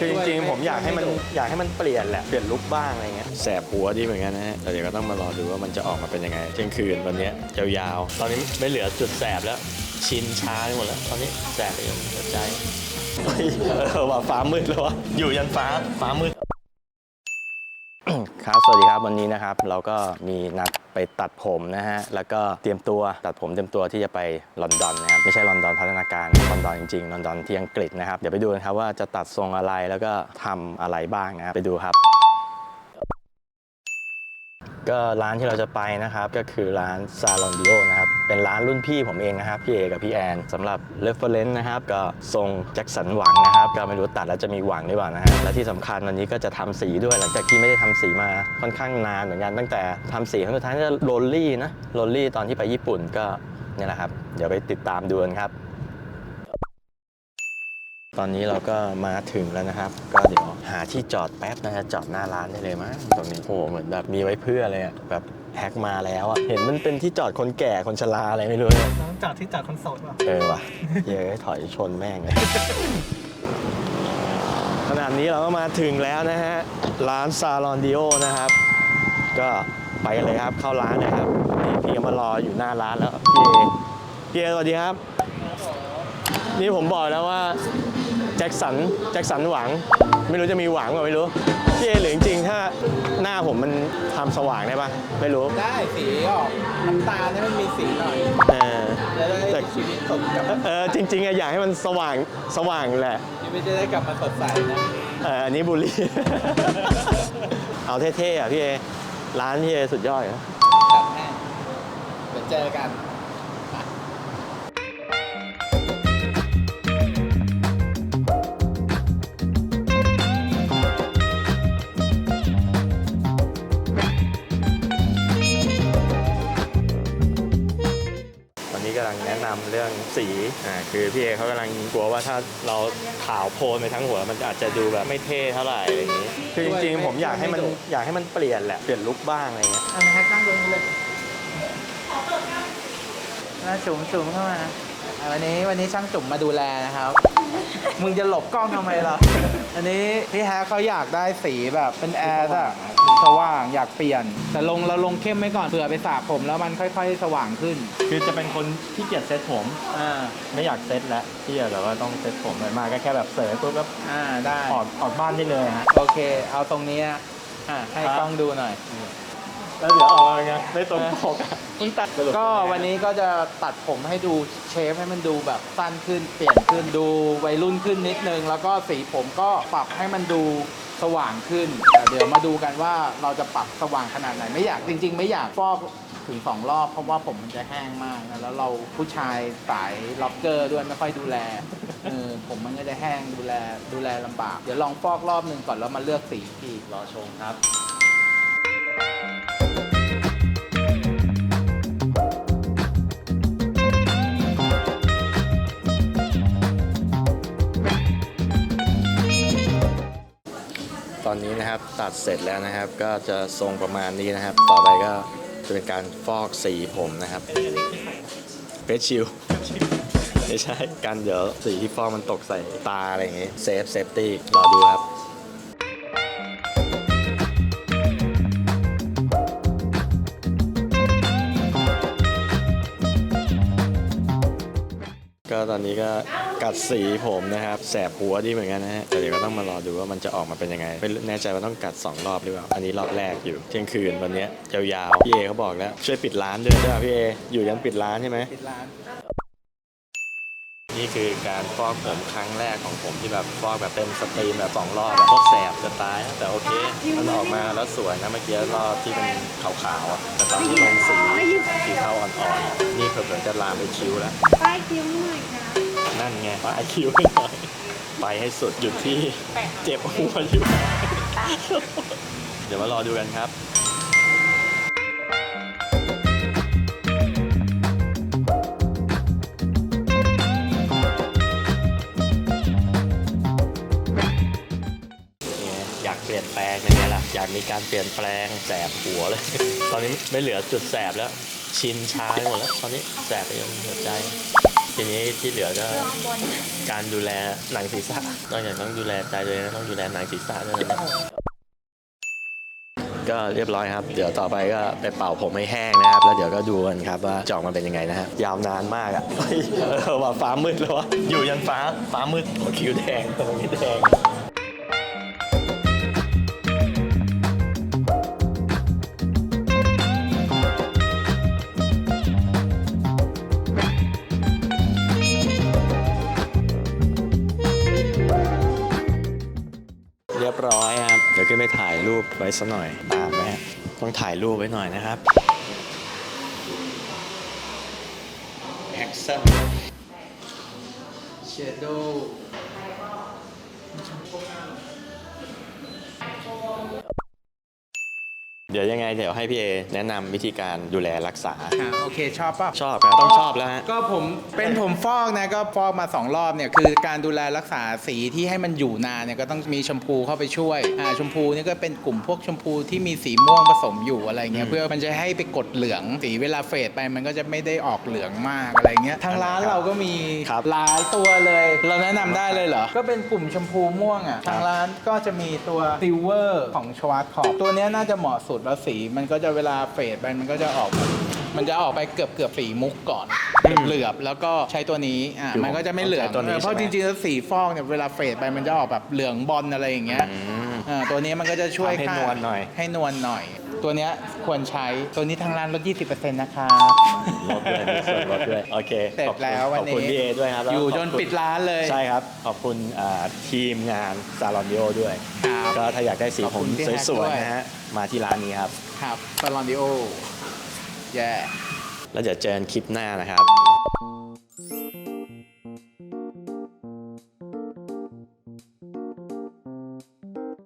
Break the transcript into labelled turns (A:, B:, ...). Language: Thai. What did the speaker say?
A: คือจริงๆ ผมอยากให้มันอยากให้มันเปลี่ยนแหละ เปลี่ยนลุคบ้างอะไรเงี้ย แสบหัวดีเหมือนกันนะฮะแต่เดี๋ยวก็ต้องมารอดูว่ามันจะออกมาเป็นยังไงเที่ยงคืนวันเนี้ยยาวๆ ตอนนี้ไม่เหลือจุดแสบแล้ว ชินช้าไปหมดแล้ว ตอนนี้แสบไปหมดหัวใจเฮ้ยเออว่าฟ้ามืดแล้ววะอยู่ยันฟ้าฟ้ามืด ครับ สวัสดีครับวันนี้นะครับ เราก็มีนัดไปตัดผมนะฮะ แล้วก็เตรียมตัวตัดผมเตรียมตัวที่จะไปลอนดอนนะครับ ไม่ใช่ลอนดอนพัฒนาการ ลอนดอนจริงๆ ลอนดอนที่อังกฤษนะครับ เดี๋ยวไปดูกันครับว่าจะตัดทรงอะไรแล้วก็ทำอะไรบ้างนะครับ ไปดูครับ ก็ร้านที่เราจะไปนะครับ ก็คือร้านซาลอนดิโอนะครับ เป็นร้านรุ่นพี่ผมเองนะครับ พี่เอกับพี่แอนสำหรับเรฟเฟอร์เรนซ์นะครับ ก็ทรงแจ็คสันหวังนะครับ ก็ไม่รู้ตัดแล้วจะมีหวังหรือเปล่านะฮะและที่สำคัญวันนี้ก็จะทำสีด้วยหลังจากที่ไม่ได้ทำสีมาค่อนข้างนานเหมือนกันตั้งแต่ทำสีครั้งสุดท้ายก็โรลลี่นะโรลลี่ตอนที่ไปญี่ปุ่นก็เนี่ยแหละครับเดี๋ยวไปติดตามดูกันครับ ตอนนี้เราก็มาถึงแล้วนะครับ ก็เดี๋ยวหาที่จอดแป๊บนะฮะจอดหน้าร้านได้เลยมั้งตรงนี้โอ้โหเหมือนแบบมีไว้เพื่อเลยอะแบบ แฮกมาแล้วอะเห็นมันเป็นที่จอดคนแก่คนชราอะไรไม่รู้เนี่ย
B: น้องจอดที่จอดคอนโซลป่ะ
A: เออว่ะเย้ยถอยชนแม่งเลยขนาดนี้เราก็มาถึงแล้วนะฮะ ร้านซาลอนดิโอนะครับ ก็ไปกันเลยครับเข้าร้านเลยครับนี่พี่ก็มารออยู่หน้าร้านแล้วพี่เอพี่เอสวัสดีครับ นี่ผมบอกแล้วว่าแจ็คสันแจ็คสันหวัง ไม่รู้จะมีหวังเปล่าไม่รู้พี่เอหรือจริงๆถ้า หน้าผมมันทำสว่างได้ปะไม่รู้
B: ได้สีออกน้ำตาลให้มันมีสีหน่อย
A: เออ
B: จะได้
A: แต่
B: ชีวิตสดกลับ
A: เออจริงๆอะอยากให้มันสว่างสว่างแหละ
B: ชีวิตจะได้กลับมาสดใสนะ
A: เอออันนี้บุรี เอาเท่ๆอะพี่เอร้านพี่เอสุดยอดอยู่นะ
B: จัดให้เดี๋ยวเจอกัน
A: วัน สีอ่าคือพี่เอเขากำลังกลัวว่าถ้าเราขาวโพลนไปทั้งหัว มันอาจจะดูแบบไม่เท่เท่าไหร่อะไรอย่างนี้ คือจริงๆ ผมอยากให้มันอยากให้มันเปลี่ยนแหละเปลี่ยนลุคบ้างอะไรเงี้ย
B: อันนี้นั่งตรงนี้เลย น่าจุ๋มจุ๋มเข้ามาอะวันนี้วันนี้ช่างจุ๋มมาดูแลนะครับ มึงจะหลบกล้องทำไมล่ะ อันนี้พี่แฮกเขาอยากได้สีแบบเป็นแอร์อะสว่างอยากเปลี่ยน แต่ลงเราลงเข้มไว้ก่อนเผื่อไปสระผมแล้วมันค่อย ๆ สว่างขึ้น
A: คือจะเป็นคนที่เกียจเซ็ตผม
B: อ่า
A: ไม่อยากเซ็ตแล้วที่จะแบบว่าต้องเซ็ตผมเลยมาก็แค่แบบเสยปุ๊บก็
B: อ่าได้
A: ออกออกบ้านได้เลยฮะ
B: โอเค เอาตรงนี้อะอะให้
A: ครับ
B: กล้องดูหน่อย
A: แล้วเดี๋ยวออกมาไงไม่ตรงปกอะเพิ่งตัด
B: ก็วันนี้ก็จะตัดผมให้ดูเชฟให้มันดูแบบสั้นขึ้นเปลี่ยนขึ้นดูวัยรุ่นขึ้นนิดนึง แล้วก็สีผมก็ปรับให้มันดูสว่างขึ้นแต่เดี๋ยวมาดูกันว่าเราจะปรับสว่างขนาดไหน ไม่อยากจริง ๆ ไม่อยากฟอกถึงสองรอบเพราะว่าผมมันจะแห้งมากนะแล้วเราผู้ชายสายล็อกเกอร์ด้วยไม่ค่อยดูแลเออผมมันก็จะแห้งดูแลดูแลลำบาก เดี๋ยวลองฟอกรอบหนึ่งก่อนแล้วมาเลือกสีอีกที
A: รอชมครับ ตอนนี้นะครับตัดเสร็จแล้วนะครับ ก็จะทรงประมาณนี้นะครับ ต่อไปก็จะเป็นการฟอกสีผมนะครับเฟชชิลไม่ใช่กันเดี๋ยวสีที่ฟอกมันตกใส่ตาอะไรอย่างงี้เซฟเซฟตี้รอดูครับ ตอนนี้ก็กัดสีผมนะครับ แสบหัวดีเหมือนกันนะฮะแต่เดี๋ยวก็ต้องมารอดูว่ามันจะออกมาเป็นยังไง ไม่แน่ใจว่าต้องกัด 2 รอบหรือเปล่า อันนี้รอบแรกอยู่ เที่ยงคืนวันเนี้ยยาวๆ พี่เอเขาบอกแล้ว ช่วยปิดร้านด้วยใช่ไหมพี่เอ อยู่ยันปิดร้านใช่ไหม
B: ปิดร้าน
A: นี่คือการฟอกผมครั้งแรกของผมที่แบบฟอกแบบเต็มสตรีมแบบสองรอบแบบโคตรแสบจะตายนะแต่โอเค มันออกมาแล้วสวยนะเมื่อกี้รอบที่เป็นขาวๆอะแต่ตอนที่ลงสีสีเทาอ่อนๆนี่เผื่อๆจะลามไปคิ้วแล้ว
C: ป้ายคิ้วหน่อยค่ะ
A: นั่นไงป้ายคิ้วให้หน่อยไปให้สุดหยุดที่เจ็บหัวอยู่เดี๋ยวมารอดูกันครับากมีการเปลี่ยนแปลงแสบหัวเลย ตอนนี้ไม่เหลือจุดแสบแล้ว ชินชาหมดแล้ว ตอนนี้แสบไปยังหัวใจ
C: ทีนี้ที่เหลือก็การดูแลหนังศีรษะนอกจากต้องดูแลใจตัวเองแล้วต้องดูแลหนังศีรษะด้วยนะ
A: ก็เรียบร้อยครับ เดี๋ยวต่อไปก็ไปเป่าผมให้แห้งนะครับ แล้วเดี๋ยวก็ดูกันครับว่าจอกมาเป็นยังไงนะฮะ ยาวนานมากอะว่าฟ้ามืดแล้ววะอยู่ยันฟ้า ฟ้ามืดโอ้คิวแดงตรงนี้แดง เรียบร้อยครับ เดี๋ยวขึ้นไปถ่ายรูปไว้สักหน่อย ตามไหมฮะต้องถ่ายรูปไว้หน่อยนะครับแอคชั่น
B: เชโด
A: เดี๋ยวยังไงเดี๋ยวให้พี่เอแนะนำวิธีการดูแลรักษา
B: อะโอเคชอบป่ะ
A: ชอบครับต้องชอบแล้วฮะ
B: ก็ผมเป็นผมฟอกนะก็ฟอกมา2รอบเนี่ยคือการดูแลรักษาสีที่ให้มันอยู่นานเนี่ยก็ต้องมีแชมพูเข้าไปช่วยอ่าแชมพูนี่ก็เป็นกลุ่มพวกแชมพูที่มีสีม่วงผสมอยู่อะไรเงี้ยเพื่อมันจะให้ไปกดเหลืองสีเวลาเฟดไปมันก็จะไม่ได้ออกเหลืองมากอะไรเงี้ยทางร้านเราก็มี
A: ครับ
B: หลายตัวเลย เราแนะนำได้เลยเหรอก็เป็นกลุ่มแชมพูม่วงอะทางร้านก็จะมีตัวซิลเวอร์ของชวาร์ตคอปตัวเนี้ยน่าจะเหมาะสุดแล้วสีมันก็จะเวลาเฟดไปมันก็จะออก มันจะออกไปเกือบเกือบสีมุกก่อนเหลือบๆแล้วก็ใช้ตัวนี้อ่า
A: คือ
B: มันก็จะไม่เหลือง
A: ใช้ตัวนี้
B: เออเพราะ
A: ใช่
B: จ
A: ไหม
B: ริงๆแล้วสีฟอกเนี่ยเวลาเฟดไปมันจะออกแบบเหลืองบอลอะไรอย่างเงี้ย
A: อืม
B: อ่าตัวนี้มันก็จะช่วย
A: ทำให้
B: ฆ่าน
A: วลหน่อย
B: ให้นวลหน่อย ตัวเนี้ยควรใช้ตัวนี้ทางร้านลด 20%นะคะ
A: ลดด้วยมีส่วนลดด้วยโอเค
B: เสร็จ
A: ขอบคุณ
B: แล้ววัน
A: ขอบคุณ
B: นี้
A: พี่เอด้วยครับแล้ว
B: อยู่
A: ขบ
B: จน
A: คุณ
B: ปิดร้านเลย
A: ใช่ครับ ขอบคุณอ่าทีมงานซาลอนดิโอด้วย
B: ครับ
A: ก็ถ้าอยากได้สี
B: ขอบ
A: ผ
B: คุ
A: ม
B: ณพี่แฮก
A: สวย
B: ด้วย
A: ๆนะฮะมาที่ร้านนี้ครับ
B: ครับซาลอนดิโอแย่
A: แล้วเดี๋ยวเจอกันคลิปหน้านะครับ